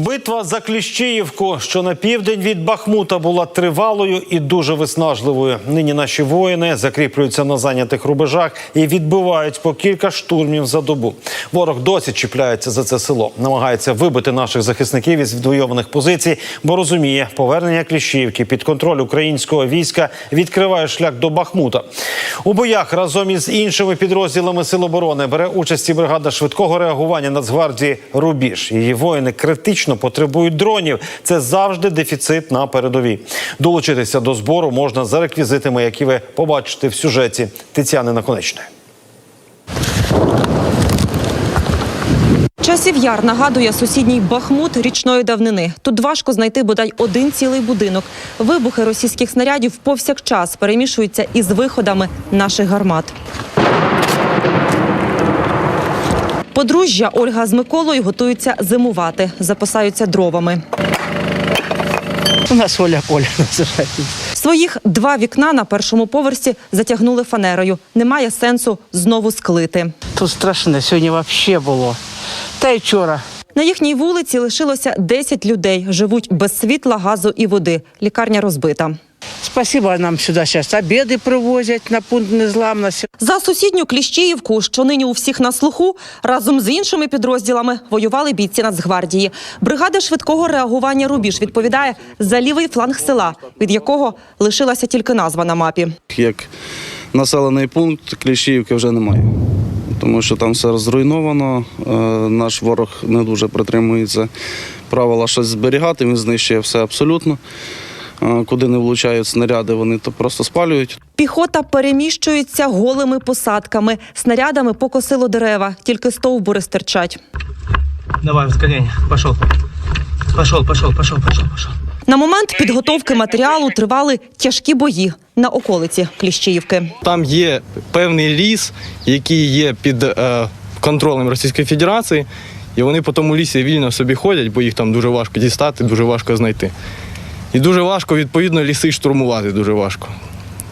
Битва за Кліщіївку, що на південь від Бахмута, була тривалою і дуже виснажливою. Нині наші воїни закріплюються на зайнятих рубежах і відбивають по кілька штурмів за добу. Ворог досі чіпляється за це село, намагається вибити наших захисників із відвойованих позицій, бо розуміє, повернення Кліщіївки під контроль українського війська відкриває шлях до Бахмута. У боях разом із іншими підрозділами Сил оборони бере участь і бригада швидкого реагування Нацгвардії Рубіж. Її воїни критично потребують дронів. Це завжди дефіцит на передовій. Долучитися до збору можна за реквізитами, які ви побачите в сюжеті Тетяни Наконечної. Часів яр нагадує сусідній Бахмут річної давнини. Тут важко знайти бодай один цілий будинок. Вибухи російських снарядів повсякчас перемішуються із виходами наших гармат. Подружжя Ольга з Миколою готуються зимувати, запасаються дровами. У нас Оля Оля називається. Своїх два вікна на першому поверсі затягнули фанерою. Немає сенсу знову склити. Тут страшне, сьогодні взагалі було. Та й вчора. На їхній вулиці лишилося 10 людей. Живуть без світла, газу і води. Лікарня розбита. Спасибо нам сюди зараз обіди привозять на пункт незламності. За сусідню Кліщіївку, що нині у всіх на слуху, разом з іншими підрозділами воювали бійці Нацгвардії. Бригада швидкого реагування Рубіж відповідає за лівий фланг села, від якого лишилася тільки назва на мапі. як населений пункт Кліщіївки вже немає. Тому що там все зруйновано, е, наш ворог не дуже притримується правила щось зберігати, він знищує все абсолютно. Е, Куди не влучають снаряди, вони то просто спалюють. Піхота переміщується голими посадками. Снарядами покосило дерева, тільки стовбури стирчать. Давай, ускорение. Пошел. Пошел, пошел, пошел, пошел, пошел. На момент підготовки матеріалу тривали тяжкі бої на околиці Кліщіївки. Там є певний ліс, який є під е, контролем Російської Федерації, і вони по тому лісі вільно собі ходять, бо їх там дуже важко дістати, дуже важко знайти. І дуже важко, відповідно, ліси штурмувати дуже важко.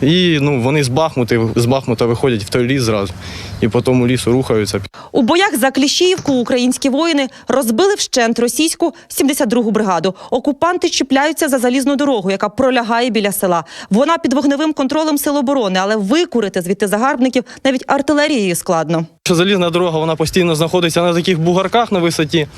І ну, вони з Бахмута, з Бахмута виходять в той ліс зразу, і по тому лісу рухаються. У боях за Кліщіївку українські воїни розбили вщент російську 72-гу бригаду. Окупанти чіпляються за залізну дорогу, яка пролягає біля села. Вона під вогневим контролем сил оборони, але викурити звідти загарбників навіть артилерією складно. Що залізна дорога вона постійно знаходиться на таких бугарках на висоті, їх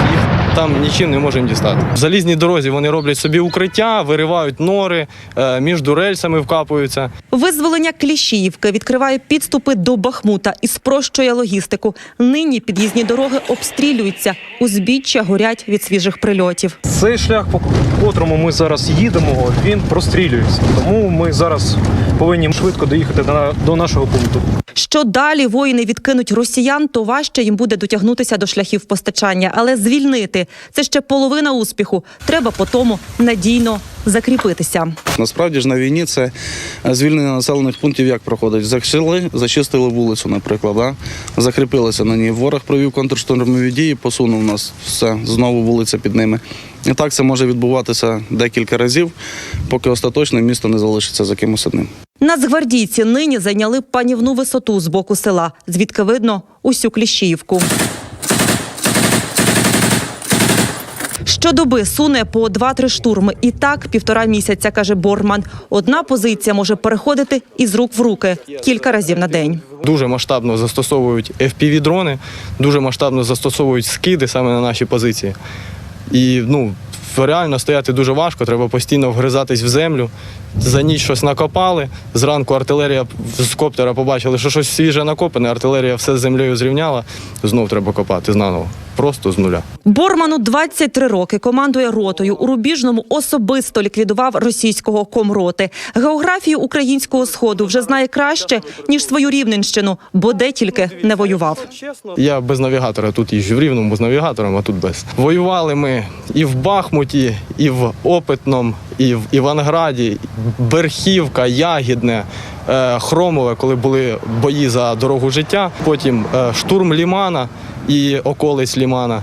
там нічим не можемо дістати. В залізній дорозі вони роблять собі укриття, виривають нори, е, між рельсами вкапуються. Визволення Кліщіївки відкриває підступи до Бахмута і спрощує логістику. Нині під'їзні дороги обстрілюються, узбіччя горять від свіжих прильотів. Цей шлях, по котрому ми зараз їдемо, він прострілюється. Тому ми зараз повинні швидко доїхати до- до нашого пункту. Що далі воїни відкинуть росіян, то важче їм буде дотягнутися до шляхів постачання, але звільнити це ще половина успіху. Треба по тому надійно закріпитися. Насправді ж на війні це звільнення населених пунктів як проходить. Зачистили, зачистили вулицю, наприклад, да? закріпилися на ній. Ворог провів контрштурмові дії, посунув нас все, знову вулиця під ними. І так це може відбуватися декілька разів, поки остаточно місто не залишиться за кимось одним. Нацгвардійці нині зайняли панівну висоту з боку села, звідки видно усю Кліщіївку. Щодоби суне по 2-3 штурми. І так півтора місяця, каже Борман. Одна позиція може переходити із рук в руки кілька разів на день. Дуже масштабно застосовують FPV-дрони, дуже масштабно застосовують скиди саме на наші позиції. І ну, реально стояти дуже важко, треба постійно вгризатись в землю. За ніч щось накопали. Зранку артилерія з коптера побачили, що щось свіже накопане, артилерія все з землею зрівняла. Знов треба копати знаново. Просто з нуля. Борману 23 роки командує ротою. У Рубіжному особисто ліквідував російського комроти. Географію українського сходу вже знає краще ніж свою рівненщину, бо де тільки не воював. Я без навігатора тут їжджу в Рівному з навігатором, а тут без. Воювали ми і в Бахмуті, і в Опитном, і в Іванграді, Берхівка, Ягідне, Хромове, коли були бої за дорогу життя. Потім е, штурм Лімана і околиць Лімана.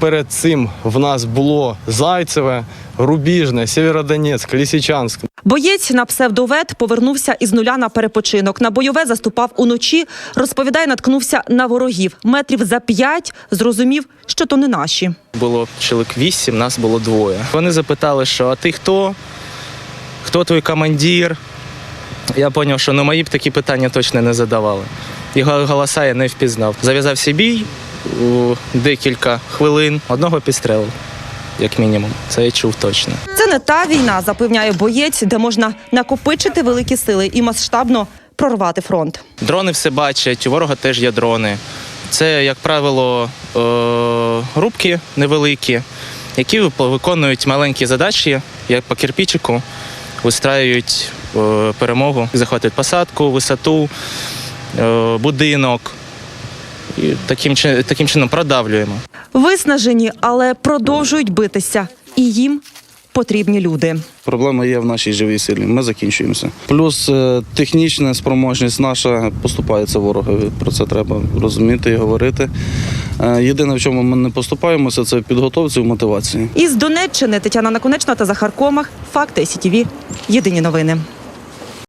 Перед цим в нас було Зайцеве, Рубіжне, Сєвєродонецьк, Лісичанськ. Боєць на псевдовет повернувся із нуля на перепочинок. На бойове заступав уночі. Розповідає, наткнувся на ворогів. Метрів за п'ять зрозумів, що то не наші. було чоловік вісім, нас було двоє. Вони запитали, що а ти хто? Хто твій командир? Я зрозумів, що ну, мої б такі питання точно не задавали. Його голоса я не впізнав. Зав'язався бій у декілька хвилин, одного підстрелив, як мінімум. Це я чув точно. Це не та війна, запевняє боєць, де можна накопичити великі сили і масштабно прорвати фронт. Дрони все бачать, у ворога теж є дрони. Це, як правило, е- рубки невеликі, які виконують маленькі задачі, як по кирпичику, вистраюють е- перемогу, захоплюють посадку, висоту, е- будинок. І таким, таким чином продавлюємо. Виснажені, але продовжують битися. І їм потрібні люди. Проблема є в нашій живій силі. Ми закінчуємося. Плюс е, технічна спроможність наша поступається ворогові. Про це треба розуміти і говорити. Е, Єдине, в чому ми не поступаємося, це в підготовці і в мотивації. Із Донеччини Тетяна Наконечна та Захар Комах. Факти СІТІВІ. Єдині новини.